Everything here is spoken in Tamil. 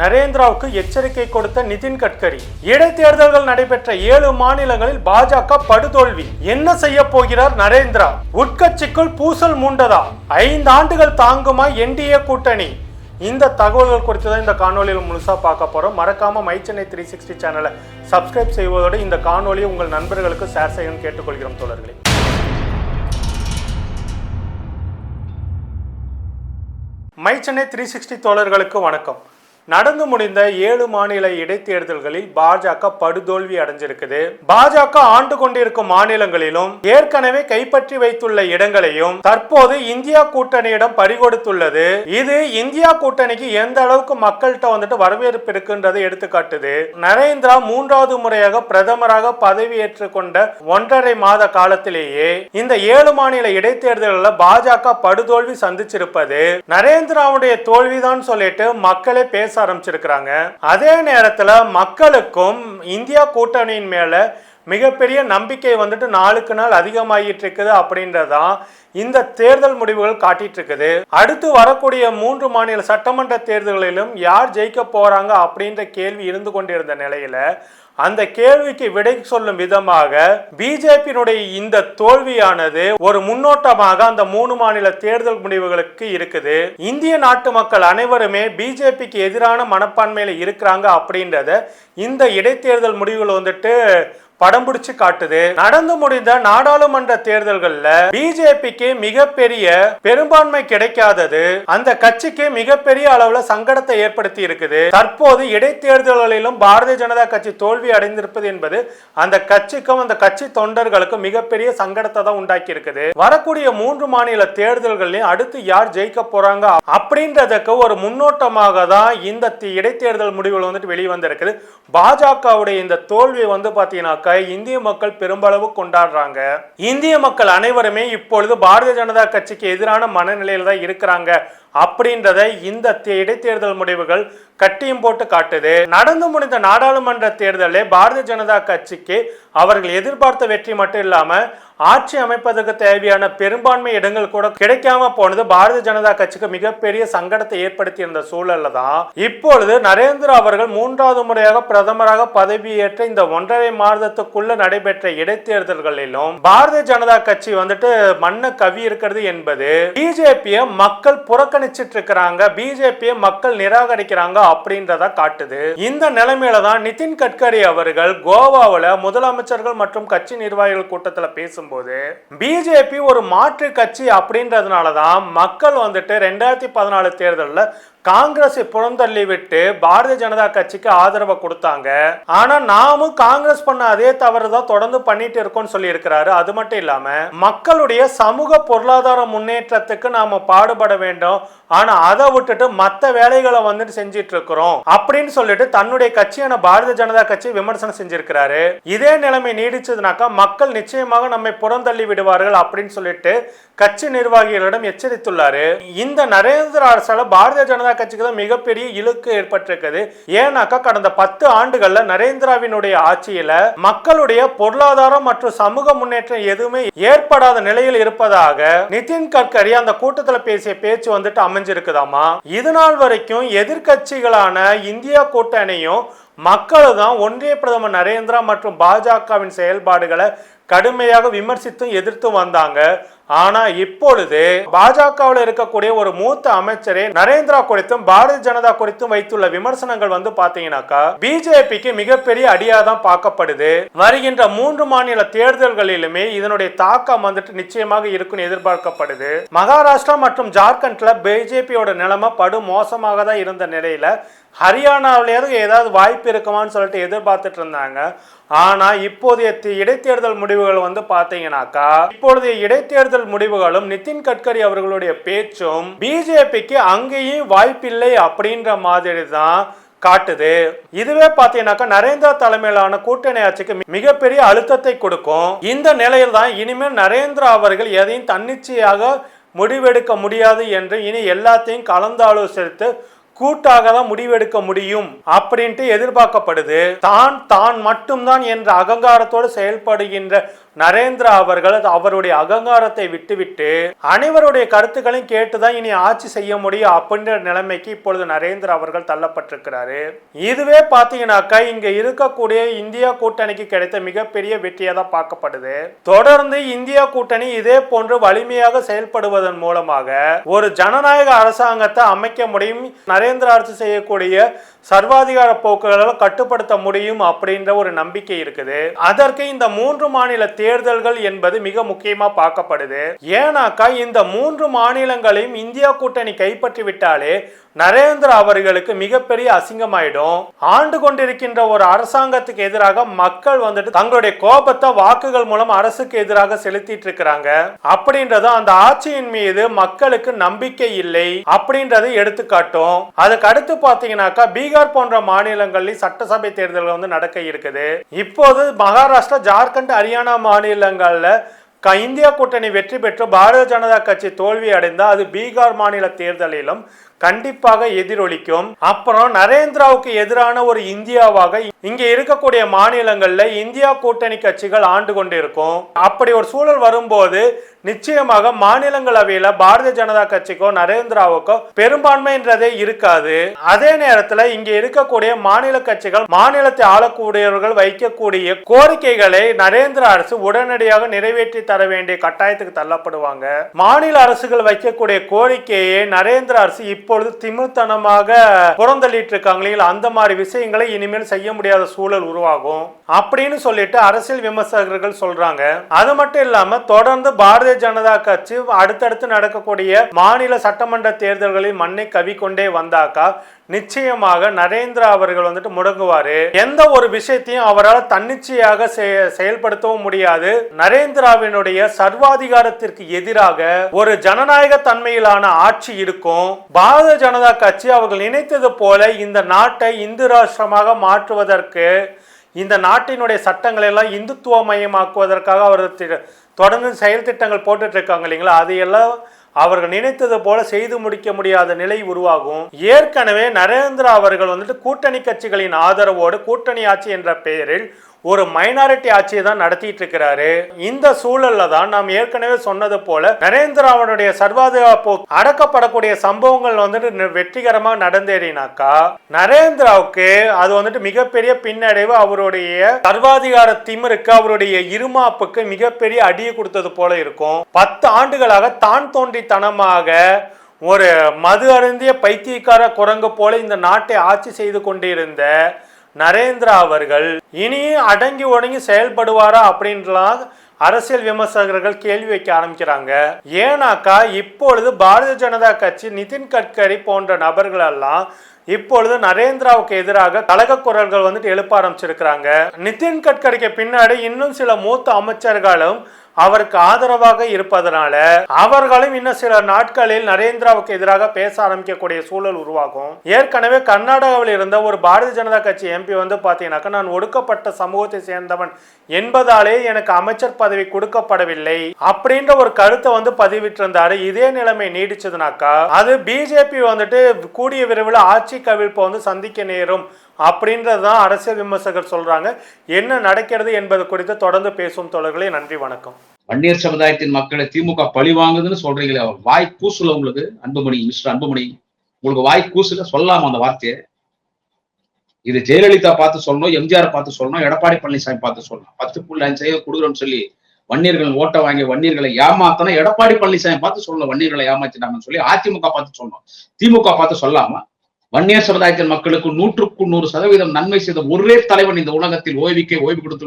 நரேந்திராவுக்கு எச்சரிக்கை கொடுத்த நிதின் கட்கரி. இடைத்தேர்தல்கள் நடைபெற்ற ஏழு மாநிலங்களில் பாஜக படுதோல்வி. என்ன செய்ய போகிறார் நரேந்திரா? உட்கட்சிக்குள் பூசல் மூண்டதா? ஐந்து ஆண்டுகள் தாங்குமா என்டிஏ கூட்டணி. இந்த தகவல்கள் குறித்து தான் இந்த காணொலியில் முழுசாக பார்க்க போகிறோம் மறக்காமல் மை சென்னை த்ரீ சிக்ஸ்டி சேனலை சப்ஸ்கிரைப் செய்வதோடு இந்த காணொலியை உங்கள் நண்பர்களுக்கு ஷேர் செய்யணும் கேட்டுக்கொள்கிறோம் தோழர்களே. மை சென்னை த்ரீ சிக்ஸ்டி தோழர்களுக்கு வணக்கம். நடந்து முடிந்த ஏழு மாநில இடைத்தேர்தல்களில் பாஜக படுதோல்வி அடைஞ்சிருக்குது. பாஜக ஆண்டு கொண்டிருக்கும் மாநிலங்களிலும் ஏற்கனவே கைப்பற்றி வைத்துள்ள இடங்களையும் தற்போது இந்தியா கூட்டணியிடம் பறிகொடுத்துள்ளது. இது இந்தியா கூட்டணிக்கு எந்த அளவுக்கு மக்கள்கிட்ட வந்துட்டு வரவேற்பு இருக்குன்றதை எடுத்துக்காட்டுது. நரேந்திரா மூன்றாவது முறையாக பிரதமராக பதவியேற்று கொண்ட ஒன்றரை மாத காலத்திலேயே இந்த ஏழு மாநில இடைத்தேர்தலில் பாஜக படுதோல்வி சந்திச்சிருப்பது. நரேந்திராவுடைய தோல்விதான் சொல்லிட்டு மக்களே பேச ஆரம்பிச்சிருக்கிறாங்க. அதே நேரத்துல மக்களுக்கும் இந்தியா கூட்டணியின் மேல மிகப்பெரிய நம்பிக்கை வந்துட்டு நாளுக்கு நாள் அதிகமாகிட்டு இருக்குது அப்படின்றதான் இந்த தேர்தல் முடிவுகள் காட்டிட்டு இருக்குது. அடுத்து வரக்கூடிய மூன்று மாநில சட்டமன்ற தேர்தல்களிலும் யார் ஜெயிக்க போறாங்க அப்படின்ற கேள்வி இருந்து கொண்டிருந்த நிலையில அந்த கேள்விக்கு விடை சொல்லும் விதமாக பிஜேபியினுடைய இந்த தோல்வியானது ஒரு முன்னோட்டமாக அந்த மூணு மாநில தேர்தல் முடிவுகளுக்கு இருக்குது. இந்திய நாட்டு மக்கள் அனைவருமே பிஜேபிக்கு எதிரான மனப்பான்மையில இருக்கிறாங்க அப்படின்றத இந்த இடைத்தேர்தல் முடிவுகள் வந்துட்டு படம் பிடிச்சு காட்டுது. நடந்து முடிந்த நாடாளுமன்ற தேர்தல்கள்ல பிஜேபிக்கு மிகப்பெரிய பெரும்பான்மை கிடைக்காதது. அந்த கட்சிக்கு மிகப்பெரிய அளவுல சங்கடத்தை ஏற்படுத்தி இருக்குது. தற்போது இடைத்தேர்தல்களிலும் பாரதிய ஜனதா கட்சி தோல்வி அடைந்திருப்பது என்பது அந்த கட்சிக்கும் அந்த கட்சி தொண்டர்களுக்கும் மிகப்பெரிய சங்கடத்தை தான் உண்டாக்கி இருக்குது வரக்கூடிய மூன்று மாநில தேர்தல்களையும் அடுத்து யார் ஜெயிக்க போறாங்க அப்படின்றதுக்கு ஒரு முன்னோட்டமாக தான் இந்த தி- இடைத்தேர்தல் முடிவுகள் வந்துட்டு வெளிவந்திருக்குது. பாஜகவுடைய இந்த தோல்வி வந்து பாத்தீங்கன்னா பாத்தீங்கன்னாக்கா இந்திய மக்கள் பெரும்பளவு கொண்டாடுறாங்க. இந்திய மக்கள் அனைவருமே இப்பொழுது பாரதிய ஜனதா கட்சிக்கு எதிரான மனநிலையில் தான் இருக்கிறாங்க. அப்படின்றத இந்த இடைத்தேர்தல் முடிவுகள் கட்டியும் போட்டு காட்டுது. நடந்து முடிந்த நாடாளுமன்ற தேர்தலில் பாரதிய ஜனதா கட்சிக்கு அவர்கள் எதிர்பார்த்த வெற்றி மட்டும் இல்லாம ஆட்சி அமைப்பதற்கு தேவையான பெரும்பான்மை இடங்கள் கூட கிடைக்காம போனது பாரதிய ஜனதா கட்சிக்கு மிகப்பெரிய சங்கடத்தை ஏற்படுத்தி இருந்த சூழல்ல தான். இப்பொழுது நரேந்திர அவர்கள் மூன்றாவது முறையாக பிரதமராக பதவியேற்ற இந்த ஒன்றரை மாதத்துக்குள்ள நடைபெற்ற இடைத்தேர்தல்களிலும் பாரதிய ஜனதா கட்சி வந்துட்டு மண்ண கவி இருக்கிறது என்பது பிஜேபியை மக்கள் புறக்கணி புறக்கணிச்சிட்டு இருக்கிறாங்க பிஜேபியை மக்கள் நிராகரிக்கிறாங்க அப்படின்றத காட்டுது. இந்த நிலைமையில தான் நிதின் கட்கரி அவர்கள் கோவாவுல முதலமைச்சர்கள் மற்றும் கட்சி நிர்வாகிகள் கூட்டத்துல பேசும்போது பிஜேபி ஒரு மாற்று கட்சி அப்படின்றதுனால தான் மக்கள் வந்துட்டு ரெண்டாயிரத்தி பதினாலு தேர்தலில் காங்கிரஸை புறந்தள்ளி விட்டு பாரதிய ஜனதா கட்சிக்கு ஆதரவை கொடுத்தாங்க. ஆனா நாமும் காங்கிரஸ் பண்ண அதே தவறு தான் தொடர்ந்து பண்ணிட்டு இருக்கோம்னு சொல்லி இருக்கிறாரு அது மட்டும் இல்லாம மக்களுடைய சமூக பொருளாதார முன்னேற்றத்துக்கு நாம பாடுபட வேண்டும். ஆனா அதை விட்டுட்டு மற்ற வேலைகளை வந்துட்டு செஞ்சிட்டு இருக்கிறோம். அப்படின்னு சொல்லிட்டு தன்னுடைய கட்சியான பாரதிய ஜனதா கட்சி விமர்சனம் செஞ்சிருக்கிறாரு. இதே நிலைமை நீடிச்சதுனாக்கா மக்கள் நிச்சயமாக நம்மை புறந்தள்ளி விடுவார்கள் அப்படின்னு சொல்லிட்டு கட்சி நிர்வாகிகளிடம் எச்சரித்துள்ளாரு. இந்த நரேந்திர அரசால பாரதிய ஜனதா கட்சிக்கு தான் மிகப்பெரிய இழுக்கு ஏற்பட்டிருக்குது. ஏன்னாக்கா கடந்த பத்து ஆண்டுகள்ல நரேந்திராவினுடைய ஆட்சியில மக்களுடைய பொருளாதாரம் மற்றும் சமூக முன்னேற்றம் எதுவுமே ஏற்படாத நிலையில் இருப்பதாக நிதின் கட்கரி அந்த கூட்டத்துல பேசிய பேச்சு வந்துட்டு அமைஞ்சிருக்குதாமா இது நாள் வரைக்கும் எதிர்க்கட்சிகளான இந்தியா கூட்டணியும் மக்கள் தான் ஒன்றிய பிரதமர் நரேந்திரா மற்றும் பாஜகவின் செயல்பாடுகளை கடுமையாக விமர்சித்தும் எதிர்த்தும் வந்தாங்க. ஆனா இப்பொழுது பாஜகவில் இருக்கக்கூடிய ஒரு மூத்த அமைச்சரே நரேந்திரா குறித்தும் பாரதிய ஜனதா குறித்தும் வைத்துள்ள விமர்சனங்கள் வந்து பாத்தீங்கன்னாக்கா பிஜேபிக்கு மிகப்பெரிய அடியா தான் பார்க்கப்படுது. வருகின்ற மூன்று மாநில தேர்தல்களிலுமே இதனுடைய தாக்கம் வந்துட்டு நிச்சயமாக இருக்கும்னு எதிர்பார்க்கப்படுது. மகாராஷ்டிரா மற்றும் ஜார்க்கண்ட்ல பிஜேபியோட நிலைமை படு மோசமாக தான் இருந்த நிலையில ஹரியானாவிலேயாவது ஏதாவது வாய்ப்பு இருக்குமான்னு சொல்லிட்டு எதிர்பார்த்துட்டு இருந்தாங்க. ஆனா இப்போதைய இடைத்தேர்தல் முடிவுகள் வந்து பாத்தீங்கன்னாக்கா இப்பொழுதைய இடைத்தேர்தல் முடிவுகளும் நிதின் கட்கரி அவர்களுடைய பேச்சும் பிஜேபிக்கு அங்கேயும் வாய்ப்பில்லை அப்படின்ற மாதிரி தான் காட்டுது. இதுவே பார்த்தீங்கன்னாக்கா நரேந்திரா தலைமையிலான கூட்டணி ஆட்சிக்கு மிகப்பெரிய அழுத்தத்தை கொடுக்கும். இந்த நிலையில் தான் இனிமேல் நரேந்திரா அவர்கள் எதையும் தன்னிச்சையாக முடிவெடுக்க முடியாது என்று இனி எல்லாத்தையும் கலந்தாலோசித்து கூட்டாக தான் முடிவெடுக்க முடியும் அப்படின்ட்டு எதிர்பார்க்கப்படுது. தான் தான் மட்டும்தான் என்ற அகங்காரத்தோடு செயல்படுகின்ற நரேந்திரா அவர்கள் அவருடைய அகங்காரத்தை விட்டுவிட்டு அனைவருடைய கருத்துக்களையும் கேட்டுதான் இனி ஆட்சி செய்ய முடியும் அப்படின்ற நிலைமைக்கு இப்பொழுது நரேந்திரா அவர்கள் தள்ளப்பட்டிருக்கிறாரு. இதுவே பாத்தீங்கன்னாக்கா இங்க இருக்கக்கூடிய இந்தியா கூட்டணிக்கு கிடைத்த மிகப்பெரிய வெற்றியா தான் பார்க்கப்படுது. தொடர்ந்து இந்தியா கூட்டணி இதே போன்று வலிமையாக செயல்படுவதன் மூலமாக ஒரு ஜனநாயக அரசாங்கத்தை அமைக்க முடியும். நரேந்திர அரசு செய்யக்கூடிய சர்வாதிகார போக்குகளால் கட்டுப்படுத்த முடியும் அப்படின்ற ஒரு நம்பிக்கை இருக்குது. அதற்கு இந்த மூன்று மாநில தேர்தல்கள் என்பது மிக முக்கியமா பார்க்கப்படுது. ஏன்னாக்கா இந்த மூன்று மாநிலங்களையும் இந்தியா கூட்டணி கைப்பற்றி விட்டாலே நரேந்திர அவர்களுக்கு மிகப்பெரிய அசிங்கமாயிடும். ஆண்டு கொண்டிருக்கின்ற ஒரு அரசாங்கத்துக்கு எதிராக மக்கள் வந்துட்டு தங்களுடைய கோபத்தை வாக்குகள் மூலம் அரசுக்கு எதிராக செலுத்திட்டு இருக்கிறாங்க. அப்படின்றதும் அந்த ஆட்சியின் மீது மக்களுக்கு நம்பிக்கை இல்லை அப்படின்றதை எடுத்துக்காட்டும். அதுக்கு அடுத்து பாத்தீங்கன்னாக்கா பீகார் போன்ற மாநிலங்களில் சட்டசபை தேர்தல்கள் வந்து நடக்க இருக்குது. இப்போது மகாராஷ்டிரா ஜார்க்கண்ட் ஹரியானா மாநிலங்கள்ல க- இந்தியா கூட்டணி வெற்றி பெற்று பாரதிய ஜனதா கட்சி தோல்வி அடைந்தால் அது பீகார் மாநில தேர்தலிலும் கண்டிப்பாக எதிரொலிக்கும். அப்புறம் நரேந்திராவுக்கு எதிரான ஒரு இந்தியாவாக இங்க இருக்கக்கூடிய மாநிலங்கள்ல இந்தியா கூட்டணி கட்சிகள் ஆண்டு கொண்டிருக்கும். அப்படி ஒரு சூழல் வரும்போது நிச்சயமாக மாநிலங்களவையில பாரதிய ஜனதா கட்சிக்கோ நரேந்திராவுக்கோ பெரும்பான்மைன்றதே இருக்காது. அதே நேரத்துல இங்க இருக்கக்கூடிய மாநில கட்சிகள் மாநிலத்தை ஆளக்கூடியவர்கள் வைக்கக்கூடிய கோரிக்கைகளை நரேந்திர அரசு உடனடியாக நிறைவேற்றி தர வேண்டிய கட்டாயத்துக்கு தள்ளப்படுவாங்க. மாநில அரசுகள் வைக்கக்கூடிய கோரிக்கையை நரேந்திர அரசு இப்பொழுது திமிர்த்தனமாக புறந்தள்ளிட்டு இருக்காங்களே அந்த மாதிரி விஷயங்களை இனிமேல் செய்ய முடியாத சூழல் உருவாகும். அப்படின்னு சொல்லிட்டு அரசியல் விமர்சகர்கள் சொல்றாங்க. அது மட்டும் இல்லாம தொடர்ந்து பாரதிய ஜனதா கட்சி அடுத்தடுத்து நடக்கக்கூடிய மாநில சட்டமன்ற தேர்தல்களில் மண்ணை கவிக்கொண்டே வந்தாக்கா நிச்சயமாக நரேந்திரா அவர்கள் வந்துட்டு முடங்குவாரு. எந்த ஒரு விஷயத்தையும் அவரால் தன்னிச்சையாக செயல்படுத்தவும் முடியாது. நரேந்திராவினுடைய சர்வாதிகாரத்திற்கு எதிராக ஒரு ஜனநாயக தன்மையிலான ஆட்சி இருக்கும். பாரத ஜனதா கட்சி அவர்கள் நினைத்தது போல இந்த நாட்டை இந்து ராஷ்டிரமாக மாற்றுவதற்கு இந்த நாட்டினுடைய சட்டங்களை எல்லாம் இந்துத்துவமயமாக்குவதற்காக அவர் தொடர்ந்து செயல் திட்டங்கள் போட்டுட்டு இருக்காங்க இல்லைங்களா? அதையெல்லாம் அவர்கள் நினைத்தது போல செய்து முடிக்க முடியாத நிலை உருவாகும். ஏற்கனவே நரேந்திரா அவர்கள் வந்துட்டு கூட்டணி கட்சிகளின் ஆதரவோடு கூட்டணி ஆட்சி என்ற பெயரில் ஒரு மைனாரிட்டி ஆட்சியை தான் நடத்திட்டு இருக்கிறாரு. இந்த சூழல்ல தான் நாம் ஏற்கனவே சொன்னது போல நரேந்திராவனுடைய சர்வாதிகார போக்கு அடக்கப்படக்கூடிய சம்பவங்கள் வந்துட்டு வெற்றிகரமாக நடந்தேறினாக்கா நரேந்திராவுக்கு அது வந்துட்டு மிகப்பெரிய பின்னடைவு அவருடைய சர்வாதிகார திமிருக்கு அவருடைய இருமாப்புக்கு மிகப்பெரிய அடியை கொடுத்தது போல இருக்கும். பத்து ஆண்டுகளாக தான் தோன்றித்தனமாக ஒரு மது அருந்திய பைத்தியக்கார குரங்கு போல இந்த நாட்டை ஆட்சி செய்து கொண்டிருந்த நரேந்திரா அவர்கள் இனியும் அடங்கி ஒடங்கி செயல்படுவாரா அப்படின்லாம் அரசியல் விமர்சகர்கள் கேள்வி வைக்க ஆரம்பிக்கிறாங்க. ஏன்னாக்கா இப்பொழுது பாரதிய ஜனதா கட்சி நிதின் கட்கரி போன்ற நபர்கள் எல்லாம் இப்பொழுது நரேந்திராவுக்கு எதிராக கழக குரல்கள் வந்துட்டு எழுப்ப ஆரம்பிச்சிருக்கிறாங்க. நிதின் கட்கரிக்கு பின்னாடி இன்னும் சில மூத்த அமைச்சர்களும் அவருக்கு ஆதரவாக இருப்பதனால அவர்களும் இன்னும் சில நாட்களில் நரேந்திராவுக்கு எதிராக பேச ஆரம்பிக்கக்கூடிய சூழல் உருவாகும். ஏற்கனவே கர்நாடகாவில் இருந்த ஒரு பாரதிய ஜனதா கட்சி எம்பி வந்து பார்த்தீங்கன்னாக்கா நான் ஒடுக்கப்பட்ட சமூகத்தை சேர்ந்தவன் என்பதாலே எனக்கு அமைச்சர் பதவி கொடுக்கப்படவில்லை அப்படின்ற ஒரு கருத்தை வந்து பதிவிட்டிருந்தாரு. இதே நிலைமை நீடிச்சதுனாக்கா அது பிஜேபி வந்துட்டு கூடிய விரைவில் ஆட்சி கவிழ்ப்பை வந்து சந்திக்க நேரும் அப்படின்றது தான் அரசியல் விமர்சகர் சொல்றாங்க. என்ன நடக்கிறது என்பது குறித்து தொடர்ந்து பேசும் தோழர்களே நன்றி வணக்கம். வன்னியர் சமுதாயத்தின் மக்களை திமுக பழி வாங்குதுன்னு சொல்றீங்களே வாய் கூசுல உங்களுக்கு அன்புமணி மிஸ்டர் அன்புமணி உங்களுக்கு வாய் கூசுல சொல்லாம அந்த வார்த்தையை? இது ஜெயலலிதா பார்த்து சொல்லணும் எம்ஜிஆர் பார்த்து சொல்லணும் எடப்பாடி பழனிசாமி பார்த்து சொல்லணும். பத்து புள்ளி அஞ்சு சதவீதம் கொடுக்குறோம்னு சொல்லி வன்னியர்கள் ஓட்ட வாங்கி வன்னியர்களை ஏமாத்தணும் எடப்பாடி பழனிசாமி பார்த்து சொல்லணும் வன்னியர்களை ஏமாத்திட்டாங்கன்னு சொல்லி அதிமுக பார்த்து சொல்லணும். திமுக பார்த்து சொல்லாமா? வன்னியர் சமுதாயத்தின் மக்களுக்கு நூற்றுக்கு நூறு சதவீதம் நன்மை செய்த ஒரே தலைவன் இந்த உலகத்தில் ஓய்வுக்கே ஓய்வு கொடுத்து